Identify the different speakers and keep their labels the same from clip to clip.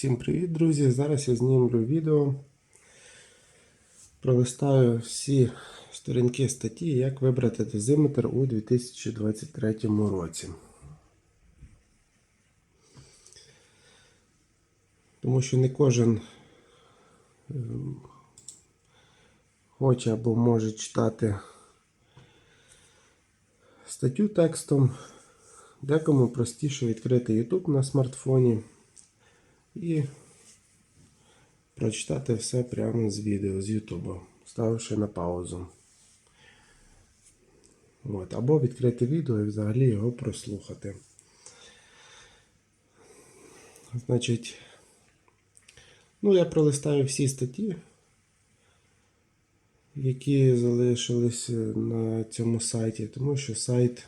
Speaker 1: Всім привіт, друзі! Зараз я знімлю відео. Пролистаю всі сторінки статті, як вибрати дозиметр у 2023 році. Тому що не кожен ем, хоче або може читати статтю текстом. Декому простіше відкрити YouTube на смартфоні і прочитати все прямо з відео, з YouTube, ставивши на паузу. От. Або відкрити відео і взагалі його прослухати. Значить, ну, я пролистаю всі статті, які залишились на цьому сайті, тому що сайт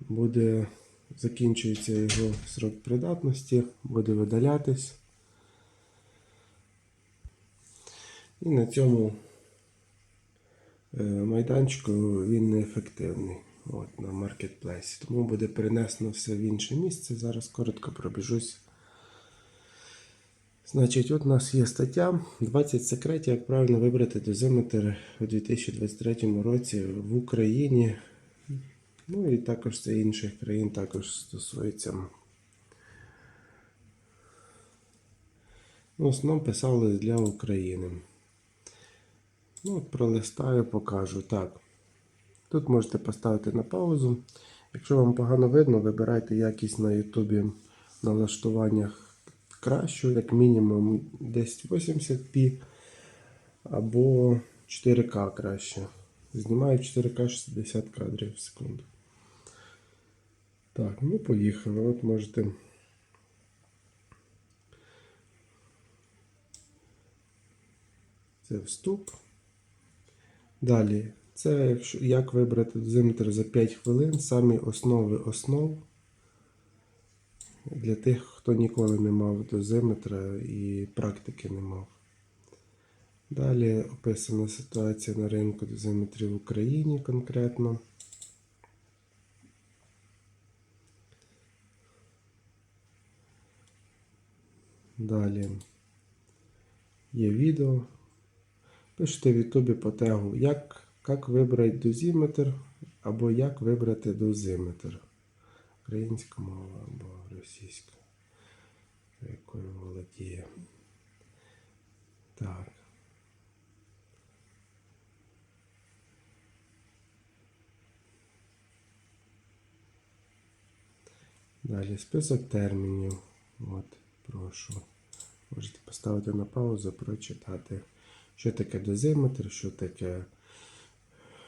Speaker 1: буде закінчується його срок придатності, буде видалятись. І на цьому е, майданчику він неефективний от, на маркетплейсі. Тому буде перенесено все в інше місце. Зараз коротко пробіжусь. Значить, от у нас є стаття 20 секретів, як правильно вибрати дозиметр у 2023 році в Україні. Ну і також це інших країн також стосується. Ну, основному писали для України. Ну, пролистаю, покажу. Так. Тут можете поставити на паузу. Якщо вам погано видно, вибирайте якість на в налаштуваннях кращу, як мінімум 1080p або 4К краще. Знімаю 4К 60 кадрів в секунду. Так, ну поїхали. От можете. Це вступ. Далі, це як вибрати дозиметр за 5 хвилин, самі основи основ. Для тих, хто ніколи не мав дозиметра і практики не мав. Далі описана ситуація на ринку дозиметрів в Україні конкретно. Далі є відео. Пишете в Ютубі по тегу, як, як вибрати дозиметр або як вибрати дозиметр. Українська мова або російська, якою володіє. Так. Далі список термінів. От, прошу. Можете поставити на паузу, прочитати, що таке дозиметр, що таке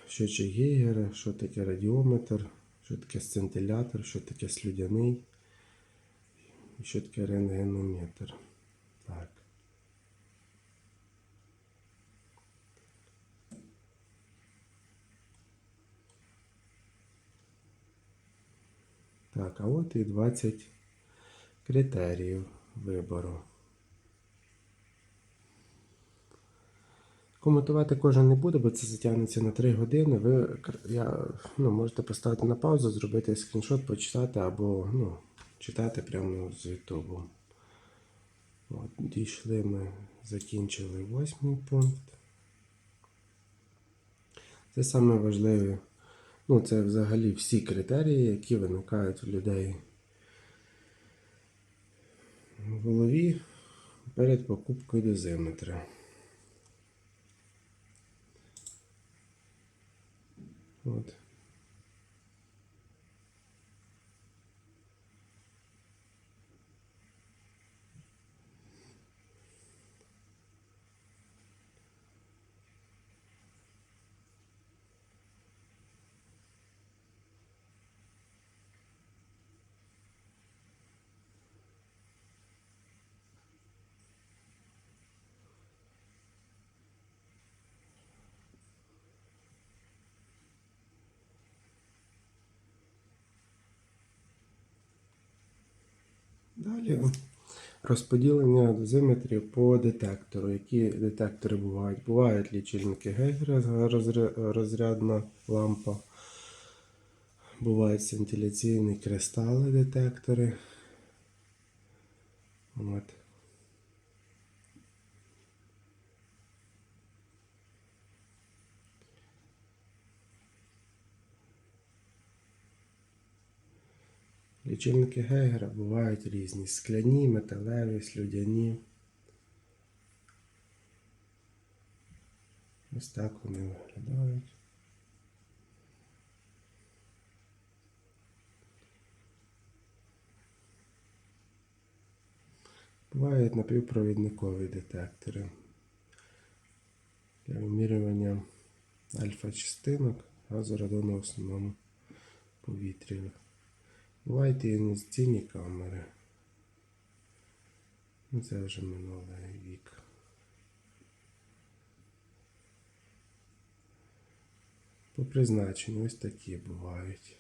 Speaker 1: щочик Гейгера, що таке радіометр, що таке сцинтилятор, що таке слюдяний, і що таке рентгенометр. Так. Так, а от і 20 критеріїв вибору. Коментувати кожен не буду, бо це затягнеться на 3 години. Ви я, ну, можете поставити на паузу, зробити скріншот, почитати або ну, читати прямо з Ютубу. От, дійшли ми, закінчили восьмий пункт. Це саме важливе. Ну, це взагалі всі критерії, які виникають у людей в голові перед покупкою дозиметра. От. Далі розподілення дозиметрів по детектору. Які детектори бувають? Бувають лічильники Гейгера, розрядна лампа. Бувають вентиляційні кристали детектори. От. Лічильники Гейгера бувають різні: скляні, металеві, слюдяні. Ось так вони виглядають. Бувають напівпровідникові детектори для вимірювання альфа-частинок газорадону в основному повітря. Бувають і інвестиційні камери. Ну, це вже минулий вік. По призначенню ось такі бувають.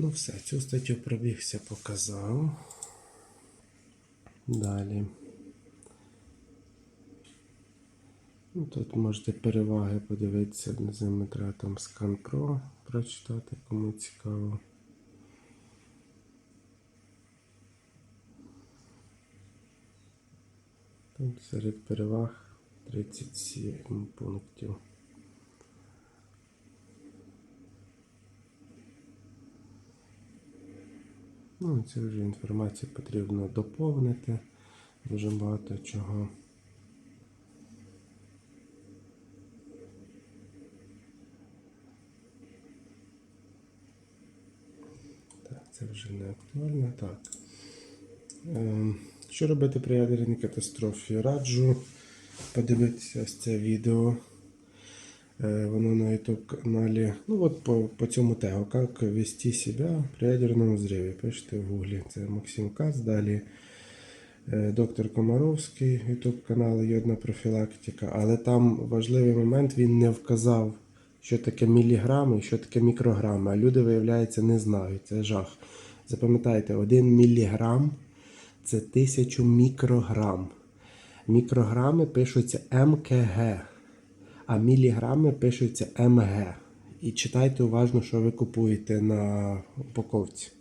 Speaker 1: Ну все, цю статтю пробігся, показав. Далі. Ну, тут можете переваги подивитися там Scan Pro, прочитати, кому цікаво. Тут серед переваг 37 пунктів. Ну, цю вже інформацію потрібно доповнити. Дуже багато чого. Так, це вже не актуально. Так. Ем, Що робити при ядерній катастрофі? Раджу подивитися ось це відео. Е, Воно на YouTube каналі. Ну от по, по цьому тегу, як вести себе при ядерному взриві. Пишите в гуглі. Це Максим Кац. Далі е, доктор Комаровський, YouTube канал Йодна профілактика. Але там важливий момент, він не вказав, що таке міліграми що таке мікрограми. А люди, виявляється, не знають. Це жах. Запам'ятайте, один міліграм це тисячу мікрограм. Мікрограми пишуться МКГ, а міліграми пишуться МГ. І читайте уважно, що ви купуєте на упаковці.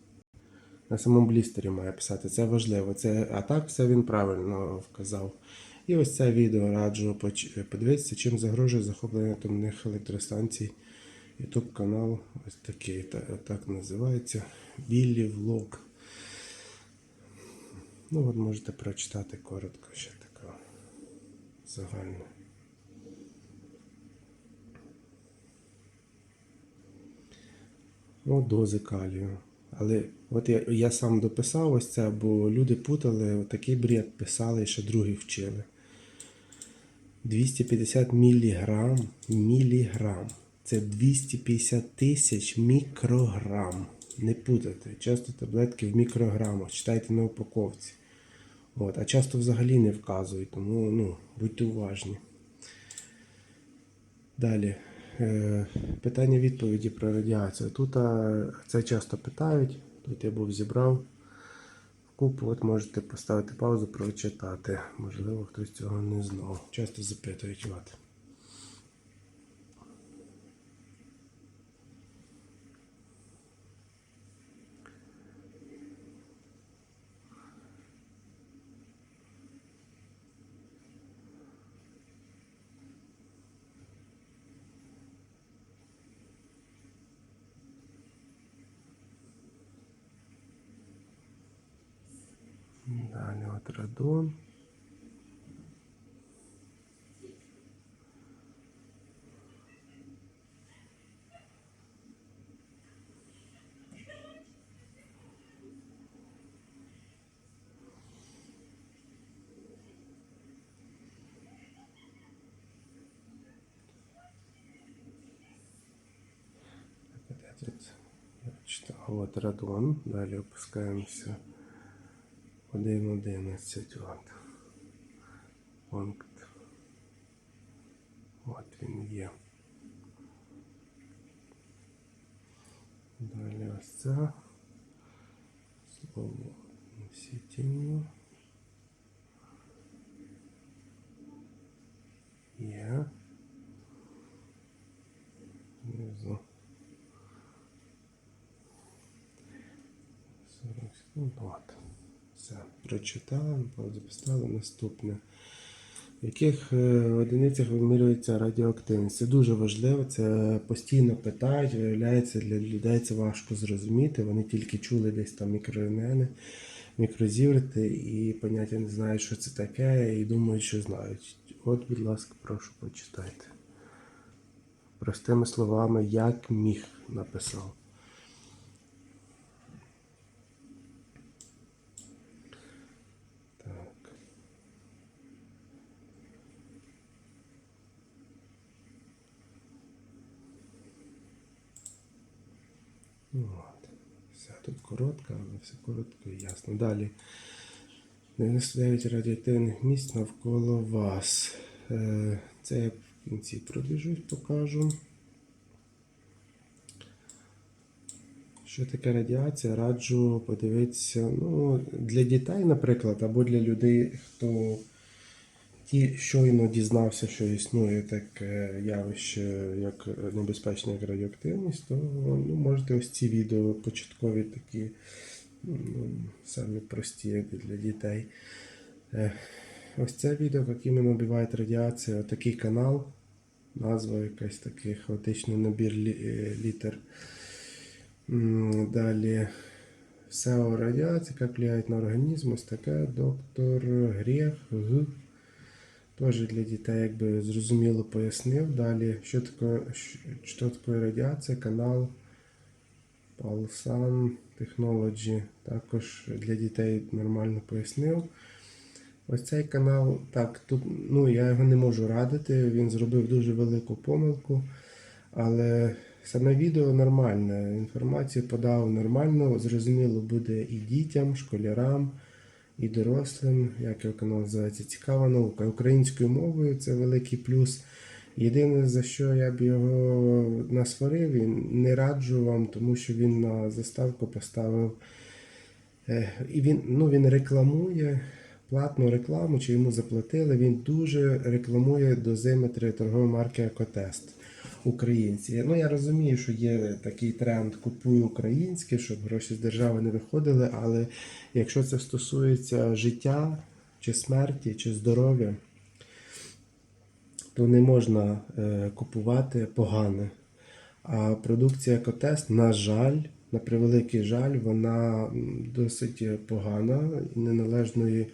Speaker 1: На самому блістері має писати. Це важливо. Це, а так все він правильно вказав. І ось це відео раджу подивитися, чим загрожує захоплення атомних електростанцій. Ютуб канал ось такий, та- так називається. Біллі Влог. Ну от можете прочитати коротко ще така загальна. Ну, дози калію. Але от я, я сам дописав ось це, бо люди путали, такий бред писали і ще другі вчили. 250 міліграм, міліграм. Це 250 тисяч мікрограм. Не путайте. Часто таблетки в мікрограмах. Читайте на упаковці. От, а часто взагалі не вказують, тому ну, будьте уважні. Далі. Е, питання відповіді про радіацію. Тут це часто питають. Тут я був зібрав купу. От можете поставити паузу, прочитати. Можливо, хтось цього не знав. Часто запитують. От. Далі от радон. Так, де тут? Я читав. От радон. Далі опускаємося. 1.11 от. Пункт. От він є. Далі ось це. Слово сітіння. Є. Внизу. 40 секунд. От. Прочитали, поставили. Наступне. В яких е, одиницях вимірюється радіоактивність? Це дуже важливо, це постійно питають, виявляється, для людей це важко зрозуміти. Вони тільки чули десь там мікрорентгени, мікрозіврити і поняття не знають, що це таке, і думають, що знають. От, будь ласка, прошу почитайте. Простими словами, як міг написав. Так. Ну, От. Все тут коротко, але все коротко і ясно. Далі. 99 радіоактивних місць навколо вас. Е, Це я в кінці пробіжусь, покажу. Що таке радіація? Раджу подивитися. Ну, для дітей, наприклад, або для людей, хто ті щойно дізнався, що існує таке явище, як небезпечна як радіоактивність, то ну, можете ось ці відео початкові такі, самі прості для дітей. Е, Ось це відео, як іменно вбиває радіація, такий канал, назва якась такий хаотичний набір е, літер. Далі СЕО радіація, як впливають на організм, ось таке доктор Грех Г. Теж для дітей якби зрозуміло пояснив. Далі, що таке, що таке радіація, канал Pulsan Technology. Також для дітей нормально пояснив. Ось цей канал, так, тут ну, я його не можу радити, він зробив дуже велику помилку, але саме відео нормальне, інформацію подав нормально, зрозуміло буде і дітям, школярам, і дорослим, як його канал називається, цікава наука. Українською мовою це великий плюс. Єдине, за що я б його насварив, і не раджу вам, тому що він на заставку поставив Е, І він, ну, він рекламує платну рекламу, чи йому заплатили. Він дуже рекламує дозиметри торгової марки Екотест. українці. Ну я розумію, що є такий тренд купуй українське, щоб гроші з держави не виходили, але якщо це стосується життя, чи смерті, чи здоров'я, то не можна е, купувати погане. А продукція Екотест, на жаль, на превеликий жаль, вона досить погана, неналежної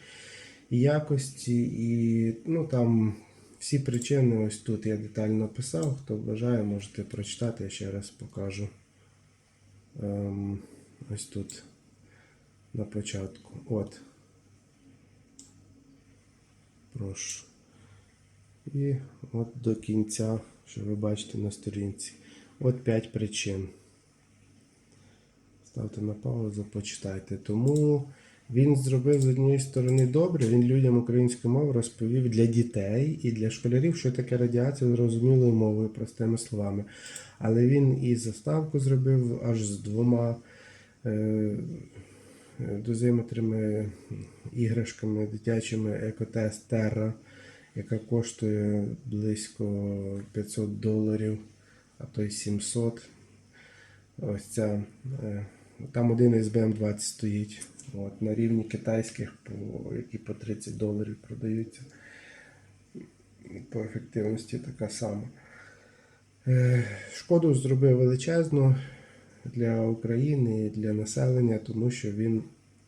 Speaker 1: якості, і ну, там всі причини ось тут я детально описав. Хто бажає, можете прочитати, я ще раз покажу. Ем, ось тут на початку. От. Прошу. І от до кінця, що ви бачите на сторінці. От 5 причин. Ставте на паузу, почитайте. Тому він зробив з однієї сторони добре, він людям українською мовою розповів для дітей і для школярів, що таке радіація зрозумілою мовою, простими словами. Але він і заставку зробив аж з двома е, дозиметрами, іграшками дитячими Екотест Terra, яка коштує близько 500 доларів, а то й 700. Ось ця. е, Там один SBM20 стоїть. От, на рівні китайських, по, які по 30 доларів продаються. По ефективності така сама. Е, Шкоду зробив величезну для України і для населення, тому що він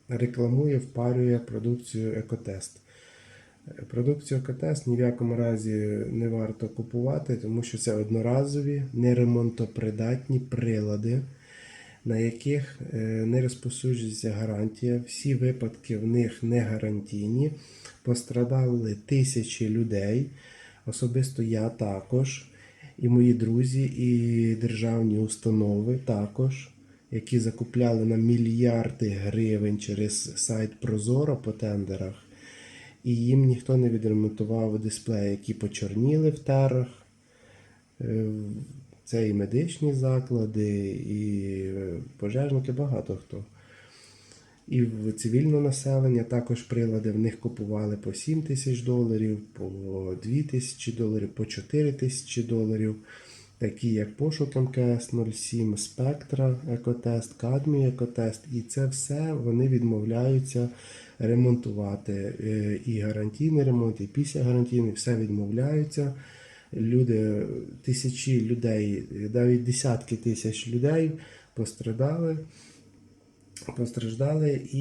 Speaker 1: рекламує, впарює продукцію Екотест. Продукцію Екотест ні в якому разі не варто купувати, тому що це одноразові, неремонтопридатні прилади, на яких е, не розпосуджується гарантія. Всі випадки в них не гарантійні. Пострадали тисячі людей. Особисто я також, і мої друзі, і державні установи також, які закупляли на мільярди гривень через сайт Прозоро по тендерах. І їм ніхто не відремонтував дисплеї, які почорніли в терах. Е, Це і медичні заклади, і е, пожежники, багато хто. І в цивільне населення також прилади в них купували по 7 тисяч доларів, по 2 тисячі доларів, по 4 тисячі доларів. Такі як пошук МКС 07, Спектра Екотест, Кадмій Екотест. І це все вони відмовляються ремонтувати. Е, І гарантійний ремонт, і після гарантійний, все відмовляються. Люди, тисячі людей, навіть десятки тисяч людей пострадали постраждали, і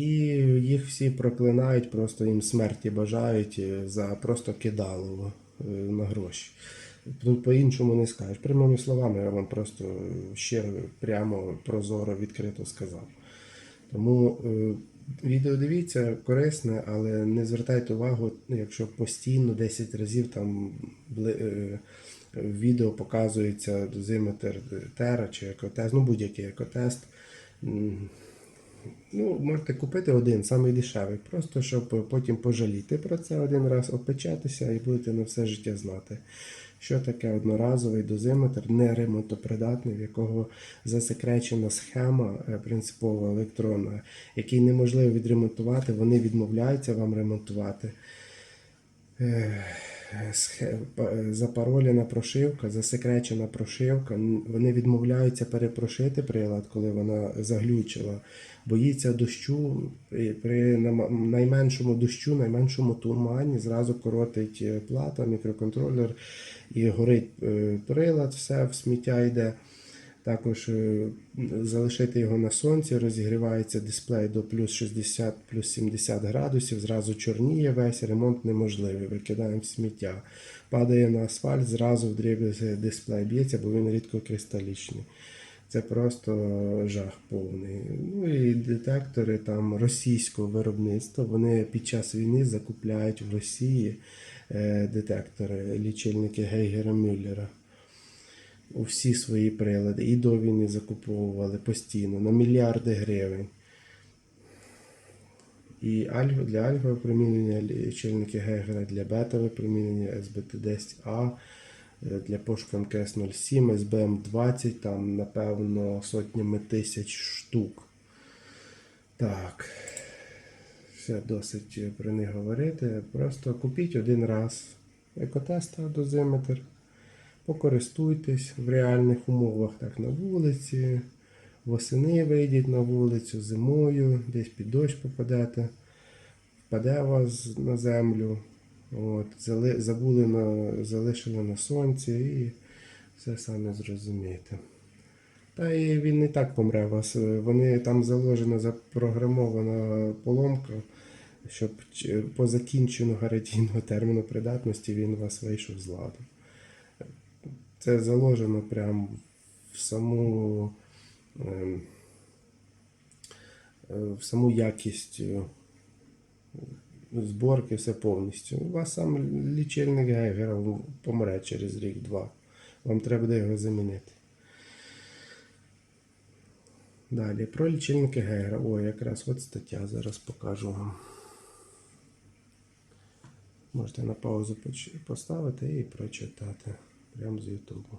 Speaker 1: їх всі проклинають, просто їм смерті бажають е, за просто кидалово е, на гроші. Тут по-іншому не скажеш. Прямими словами я вам просто щиро, прямо, прозоро, відкрито сказав. Тому відео дивіться, корисне, але не звертайте увагу, якщо постійно 10 разів там е, відео показується дозиметр тера чи екотест, ну будь-який екотест. Ну, можете купити один, самий дешевий, просто щоб потім пожаліти про це один раз, опечатися і будете на все життя знати, що таке одноразовий дозиметр, не ремонтопридатний, в якого засекречена схема е, принципова електронна, який неможливо відремонтувати, вони відмовляються вам ремонтувати. Е, е, запаролена прошивка, засекречена прошивка. Вони відмовляються перепрошити прилад, коли вона заглючила. Боїться дощу. При, найменшому дощу, найменшому тумані зразу коротить плата, мікроконтролер і горить е, прилад, все в сміття йде. Також е, залишити його на сонці, розігрівається дисплей до плюс 60, плюс 70 градусів, зразу чорніє весь, ремонт неможливий, викидаємо сміття. Падає на асфальт, зразу вдріб'язує дисплей б'ється, бо він рідкокристалічний. Це просто жах повний. Ну і детектори там російського виробництва. Вони під час війни закупляють в Росії детектори, лічильники Гейгера Мюллера у всі свої прилади. І до війни закуповували постійно на мільярди гривень. І для альфа випромінення лічильники Гегера, для бета випромінення SBT10A, е, для пошуку МКС 07, SBM 20, там, напевно, сотнями тисяч штук. Так. Все досить про них говорити. Просто купіть один раз екотест дозиметр. Покористуйтесь в реальних умовах, так на вулиці, восени вийдіть на вулицю, зимою, десь під дощ попадете, впаде вас на землю, от, забули на, залишили на сонці і все самі зрозумієте. Та і він не так помре вас. е, Вони там заложена запрограмована поломка, щоб по закінченню гарантійного терміну придатності він у вас вийшов з ладу. Це заложено прямо в саму, ем, е, в саму якість е, зборки, все повністю. У вас сам лічильник Гейгера помре через рік-два. Вам треба буде його замінити. Далі, про лічильники Гейгера. О, якраз от стаття, зараз покажу вам. Можете на паузу поставити і прочитати прямо з Ютубу.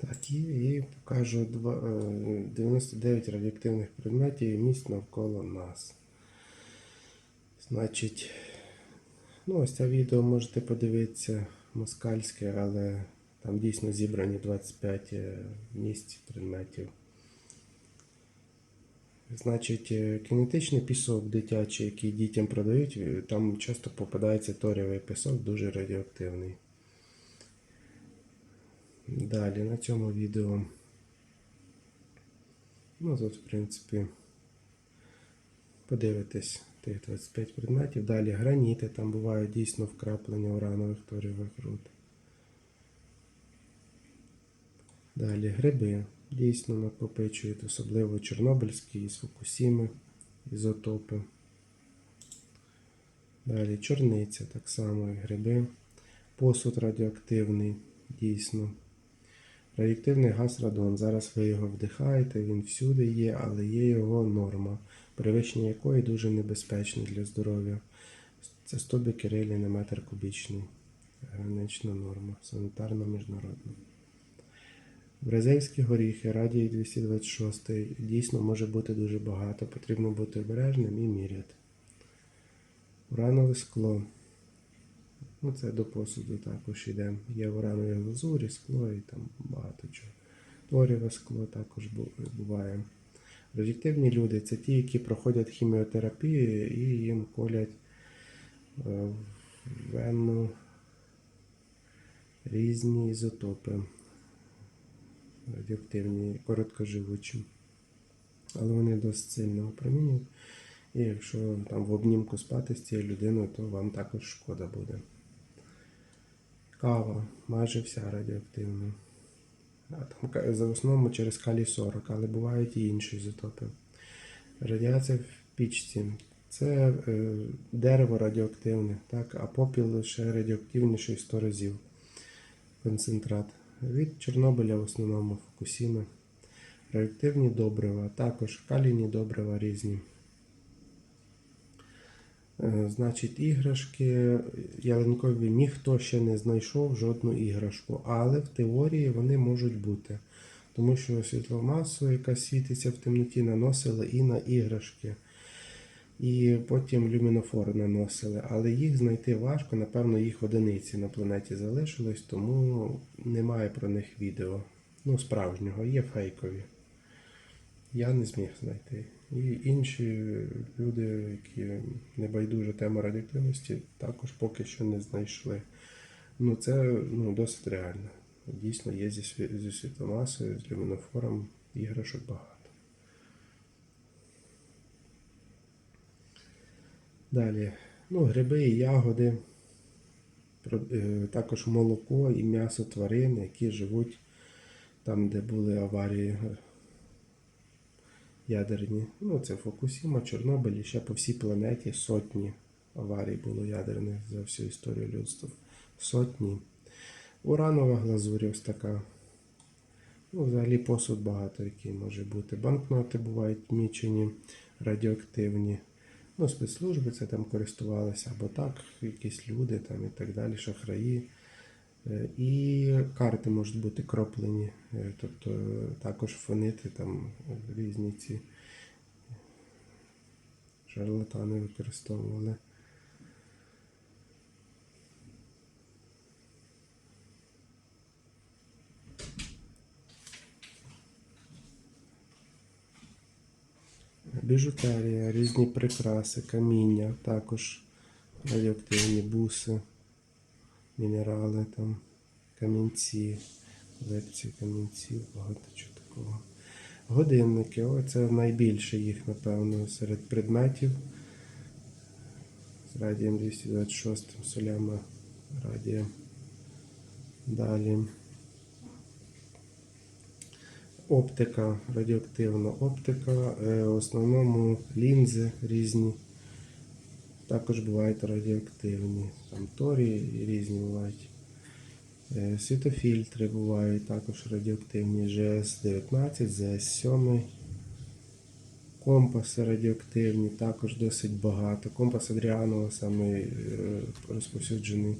Speaker 1: Так, і, і покажу е, 99 радіоактивних предметів і місць навколо нас. Значить, Ну, ось це відео можете подивитися москальське, але там дійсно зібрані 25 е, місць предметів. Значить, е, кінетичний пісок дитячий, який дітям продають, там часто попадається торієвий пісок, дуже радіоактивний. Далі на цьому відео. Ну, тут, в принципі, подивитись тих 25 предметів. Далі граніти, там бувають дійсно вкраплення уранових торієвих руд. Далі гриби дійсно накопичують, особливо чорнобильські із Фукусіми, ізотопи. Далі чорниця, так само як гриби. Посуд радіоактивний, дійсно. Радіоактивний газ радон. Зараз ви його вдихаєте, він всюди є, але є його норма, перевищення якої дуже небезпечне для здоров'я. Це 100 бекерелі на метр кубічний. Гранична норма, санітарна міжнародна. Бразильські горіхи, радій 226 дійсно може бути дуже багато. Потрібно бути обережним і міряти. Уранове скло. Ну, це до посуду також йде. Є уранові глазурі, скло і там багато чого. Торіве скло також буває. Радіоактивні люди це ті, які проходять хіміотерапію і їм колять е, вену різні ізотопи радіоактивні, короткоживучі. Але вони досить сильно опромінюють. І якщо там в обнімку спати з цією людиною, то вам також шкода буде. Кава майже вся радіоактивна. А там за основному через калій 40, але бувають і інші ізотопи. Радіація в пічці. Це е, дерево радіоактивне, так, а попіл ще радіоактивніший 100 разів. Концентрат. Від Чорнобиля в основному Фукусіми. Радіоактивні добрива, також калійні добрива різні. Е, Значить, іграшки ялинкові ніхто ще не знайшов жодну іграшку, але в теорії вони можуть бути. Тому що світломасу, яка світиться в темноті, наносили і на іграшки. І потім люмінофори наносили. Але їх знайти важко, напевно, їх одиниці на планеті залишилось, тому немає про них відео. Ну, справжнього, є фейкові. Я не зміг знайти. І інші люди, які не байдуже тема радіоактивності, також поки що не знайшли. Ну, це ну, досить реально. Дійсно, є зі, зі світломасою, з люмінофором іграшок багато. Далі. Ну, гриби і ягоди, е, також молоко і м'ясо тварин, які живуть там, де були аварії ядерні. Ну, це Фукусіма, Чорнобиль і ще по всій планеті сотні аварій було ядерних за всю історію людства. Сотні. Уранова глазурь ось така. Ну, взагалі посуд багато, який може бути. Банкноти бувають мічені, радіоактивні. Ну, спецслужби це там користувалися, або так, якісь люди там і так далі, шахраї. Е, І карти можуть бути кроплені, е, тобто е, також фонити там різні ці шарлатани використовували. Біжутерія, різні прикраси, каміння, також радіоактивні буси, мінерали, там, камінці, колекції камінців, багато чого такого. Годинники, о, це найбільше їх, напевно, серед предметів. З радієм 226 солями радія. Далі. Оптика, радіоактивна оптика, е, в основному лінзи різні. Також бувають радіоактивні. Там торії різні бувають. Е, Світофільтри бувають також радіоактивні GS19, ЗС-7. Компаси радіоактивні, також досить багато. Компас Адріанова саме е, розповсюджений.